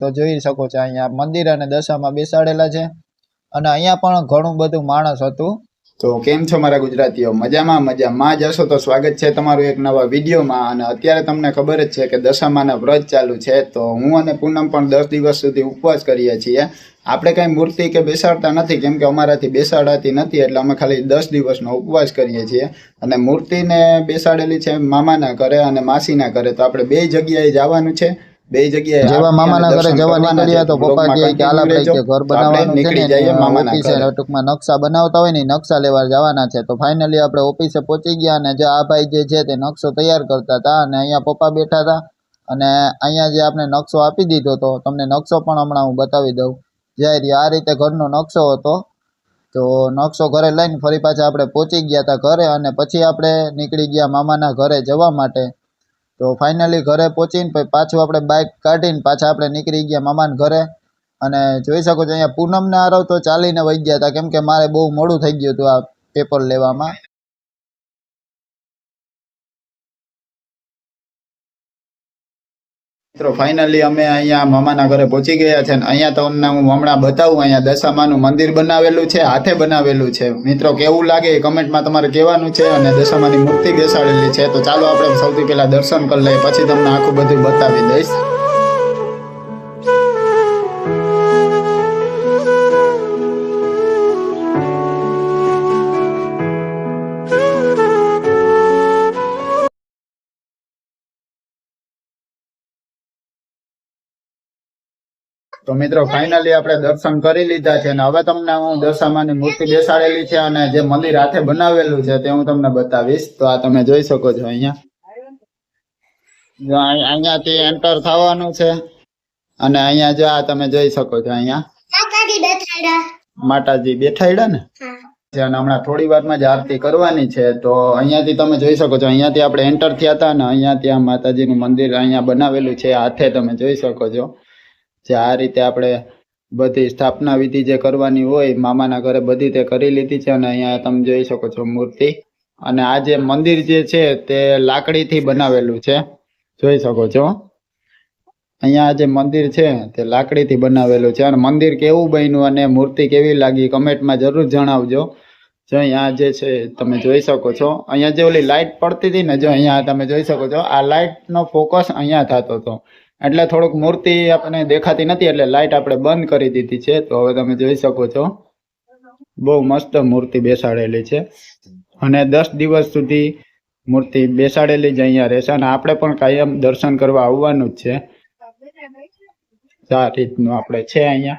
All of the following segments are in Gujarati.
તો જોઈ શકો છો, અહીંયા મંદિર અને દશામાં બેસાડેલા છે. અને અહીંયા પણ ઘણું બધું માણસ હતું. તો કેમ છો મારા ગુજરાતીઓ? મજામાં મજામાં. જશો તો સ્વાગત છે તમારું એક નવા વિડીયોમાં. અને અત્યારે તમને ખબર જ છે કે દશામાના વ્રત ચાલુ છે. તો હું અને પૂનમ પણ દસ દિવસ સુધી ઉપવાસ કરીએ છીએ. આપણે કાંઈ મૂર્તિ કે બેસાડતા નથી, કેમ કે અમારાથી બેસાડાતી નથી, એટલે અમે ખાલી દસ દિવસનો ઉપવાસ કરીએ છીએ. અને મૂર્તિને બેસાડેલી છે મામાના ઘરે અને માસીના ઘરે. તો આપણે બે જગ્યાએ જવાનું છે. બે જગ્યાએ જેવા મામાના ઘરે જવા નીકળ્યા તો પપ્પા કહે કે હાલ આપણે કે ઘર બનાવવાનું નીકળી જઈએ મામાના ઓફિસે ટૂંકમાં નકશા બનાવતા હોય ને નકશા લેવા જવાના છે. તો ફાઇનલી આપણે ઓફિસે પહોંચી ગયા અને જે આ ભાઈ જે છે તે નકશો તૈયાર કરતા હતા અને અહીંયા પપ્પા બેઠા હતા અને અહીંયા જે આપણે નકશો આપી દીધો હતો તમને નકશો પણ હમણાં હું બતાવી દઉં. જ્યારે આ રીતે ઘરનો નકશો હતો. તો નકશો ઘરે લઈને ફરી પાછા આપણે પહોંચી ગયા હતા ઘરે અને પછી આપણે નીકળી ગયા મામાના ઘરે જવા માટે. તો ફાઇનલી ઘરે પહોંચીને પછી પાછું આપણે બાઇક કાઢીને પાછા આપણે નીકળી ગયા મામાના ઘરે. અને જોઈ શકો છો અહીંયા પૂનમને આરવ તો ચાલીને વહી ગયા હતા. કેમ કે મારે બહુ મોડું થઈ ગયું હતું આ પેપર લેવામાં. મિત્રો ફાઇનલી અમે અહીંયા મામાના ઘરે પહોંચી ગયા છે અને અહીંયા તમને હું હમણાં બતાવું, અહીંયા દશામાનું મંદિર બનાવેલું છે, હાથે બનાવેલું છે. મિત્રો, કેવું લાગે એ કમેન્ટમાં તમારે કહેવાનું છે અને દશામાની મૂર્તિ બેસાડેલી છે. તો ચાલો આપણે સૌથી પહેલાં દર્શન કરી લઈએ, પછી તમને આખું બધું બતાવી દઈશ. તો મિત્રો ફાઇનલી આપણે દર્શન કરી લીધા છે અને હવે તમને હું દશામાની મૂર્તિ બેસાડેલી છે અને જે મંદિર હાથે બનાવેલું છે તે હું તમને બતાવીશ. તો આ તમે જોઈ શકો છો અહીંયા. અહીંયાથી એન્ટર થવાનું છે અને અહીંયા જો આ તમે જોઈ શકો છો અહીંયા. માતાજી બેઠાડ્યા ને? અને હમણાં થોડી વારમાં જ આરતી કરવાની છે. તો અહીંયાથી તમે જોઈ શકો છો અહીંયાથી આપણે એન્ટર થયા હતા ને અહીંયા ત્યાં માતાજીનું મંદિર અહીંયા બનાવેલું છે હાથે તમે જોઈ શકો છો. જે આ રીતે આપણે બધી સ્થાપના વિધિ જે કરવાની હોય, મામાના ઘરે બધી તે કરી લીધી છે અને અહીંયા તમે જોઈ શકો છો મૂર્તિ. અને આ જે મંદિર જે છે તે લાકડીથી બનાવેલું છે. જોઈ શકો છો. અહીંયા જે મંદિર છે તે લાકડીથી બનાવેલું છે. અને મંદિર કેવું બન્યું અને મૂર્તિ કેવી લાગી કમેન્ટમાં જરૂર જણાવજો. જો અહીંયા જે છે તમે જોઈ શકો છો. અહીંયા જે ઓલી લાઇટ પડતી હતી ને, જો અહીંયા તમે જોઈ શકો છો, આ લાઇટનો ફોકસ અહીંયા થતો હતો. એટલે થોડુંક મૂર્તિ આપણને દેખાતી નથી, એટલે લાઇટ આપણે બંધ કરી દીધી છે. તો હવે તમે જોઈ શકો છો. બહુ મસ્ત મૂર્તિ બેસાડેલી છે. અને દસ દિવસ સુધી મૂર્તિ બેસાડેલી જ અહીંયા રહેશે. અને આપણે પણ કાયમ દર્શન કરવા આવવાનું જ છે. આ રીતનું આપણે છે અહીંયા.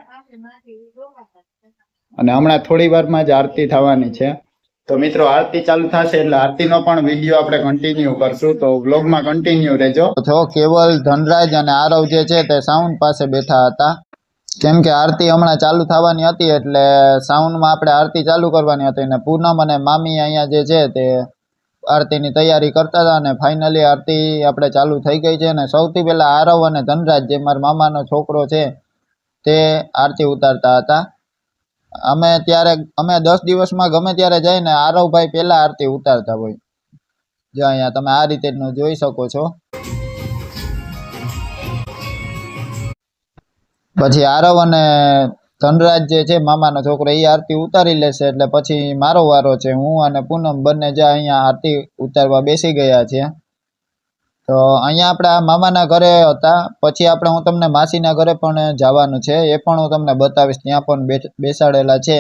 અને હમણાં થોડી વારમાં જ આરતી થવાની છે. તો મિત્રો, આરતી ચાલુ થશે એટલે આરતીનો પણ વીડિયો આપણે કન્ટિન્યુ કરશું. તો વ્લોગમાં કન્ટિન્યુ રહેજો. જો કેવલ ધનરાજ અને આરવ જે છે તે સાઉન્ડ પાસે બેઠા હતા. કેમ કે આરતી હમણાં ચાલુ થવાની હતી એટલે સાઉન્ડમાં આપણે આરતી ચાલુ કરવાની હતી અને પૂનમ અને મામી અહીંયા જે છે તે આરતીની તૈયારી કરતા હતા અને ફાઇનલી આરતી આપણે ચાલુ થઈ ગઈ છે અને સૌથી પહેલા આરવ અને ધનરાજ જે મારા મામાનો છોકરો છે તે આરતી ઉતારતા હતા. અમે ત્યારે, અમે દસ દિવસમાં ગમે ત્યારે જઈને આરવભાઈ પેલા આરતી ઉતારતા હોય. જો અહીંયા તમે આ રીતે જોઈ શકો છો. પછી આરવ અને ધનરાજ જે છે, મામાનો છોકરો, એ આરતી ઉતારી લેશે એટલે પછી મારો વારો છે. હું અને પૂનમ બંને જે અહીંયા આરતી ઉતારવા બેસી ગયા છે તો અહીંયા આપણે આ મામાના ઘરે હતા. પછી આપણે હું તમને માસીના ઘરે પણ જવાનું છે. એ પણ હું તમને બતાવીશ. ત્યાં પણ બેસાડેલા છે.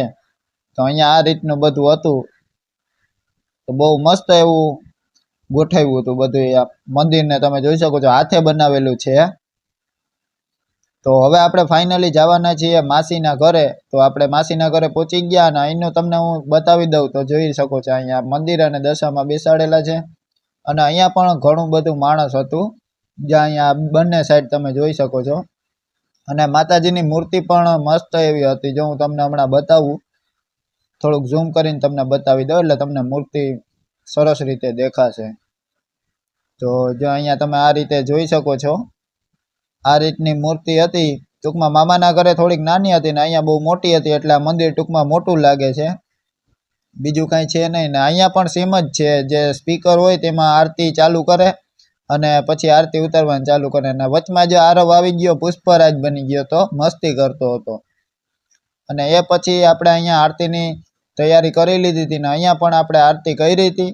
તો અહીંયા આ રીતનું બધું હતું. તો બહુ મસ્ત એવું ગોઠવ્યું હતું બધું આ મંદિરને તમે જોઈ શકો છો. હાથે બનાવેલું છે. તો હવે આપણે ફાઇનલી જવાના છીએ માસીના ઘરે. તો આપણે માસીના ઘરે પહોંચી ગયા અને અહીંનું તમને હું બતાવી દઉં તો જોઈ શકો છો. અહીંયા મંદિર અને દશામાં બેસાડેલા છે. અને અહીંયા પણ ઘણું બધું માણસ હતું, જ્યાં અહીંયા બંને સાઈડ તમે જોઈ શકો છો. અને માતાજીની મૂર્તિ પણ મસ્ત એવી હતી. જો હું તમને હમણાં બતાવું, થોડુંક ઝૂમ કરીને તમને બતાવી દઉં, એટલે તમને મૂર્તિ સરસ રીતે દેખાશે. તો જો અહીંયા તમે આ રીતે જોઈ શકો છો, આ રીતની મૂર્તિ હતી. ટૂંકમાં મામાના ઘરે થોડીક નાની હતી ને અહીંયા બહુ મોટી હતી, એટલે આ મંદિર ટૂંકમાં મોટું લાગે છે. બીજું કાંઈ છે નહીં ને અહીંયા પણ સેમ જ છે. જે સ્પીકર હોય તેમાં આરતી ચાલુ કરે અને પછી આરતી ઉતારવાનું ચાલુ કરે અને વચમાં જો આરવ આવી ગયો, પુષ્પરાજ બની ગયો તો મસ્તી કરતો હતો. અને એ પછી આપણે અહીંયા આરતીની તૈયારી કરી લીધી હતી ને અહીંયા પણ આપણે આરતી કરી હતી.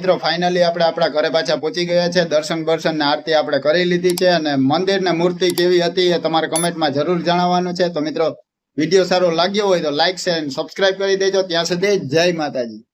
મિત્રો ફાઇનલી આપણે આપણા ઘરે પાછા પહોંચી ગયા છે. દર્શન બર્શન ને આરતી આપણે કરી લીધી છે અને મંદિર ને મૂર્તિ કેવી હતી એ તમારે કમેન્ટમાં જરૂર જણાવવાનું છે. તો મિત્રો, વીડિયો સારો લાગ્યો હોય તો લાઈક શેર સબસ્ક્રાઇબ કરી દેજો. ત્યાં સુધી જય માતાજી.